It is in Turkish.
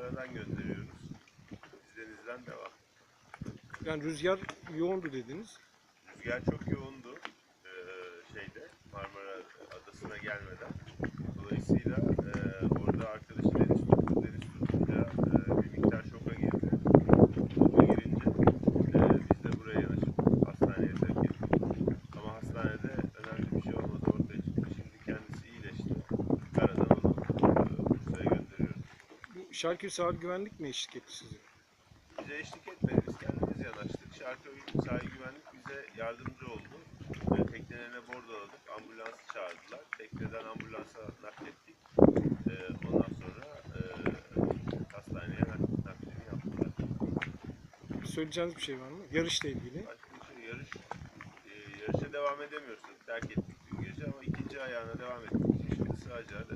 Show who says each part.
Speaker 1: karadan gönderiyoruz. Denizden devam.
Speaker 2: Yani rüzgar yoğundu dediniz.
Speaker 1: Rüzgar çok yoğundu
Speaker 2: Şarkı Sahil Güvenlik mi eşlik etti sizi?
Speaker 1: Bize eşlik etmedi. Biz kendimiz yanaştık. Şarköy sahil güvenlik bize yardımcı oldu. Ve teknelerine bordoladık. Ambulansı çağırdılar. Tekneden ambulansa naklettik. Ee, ondan sonra e, hastaneye nak- naklini yaptılar.
Speaker 2: Söyleyeceğiniz bir şey var mı? Yarışla ilgili.
Speaker 1: Başka bir şey yarış, e, yarışa devam edemiyoruz. Terk ettik dün gece ama ikinci ayağına devam ettik. Şimdi Sığacak'a da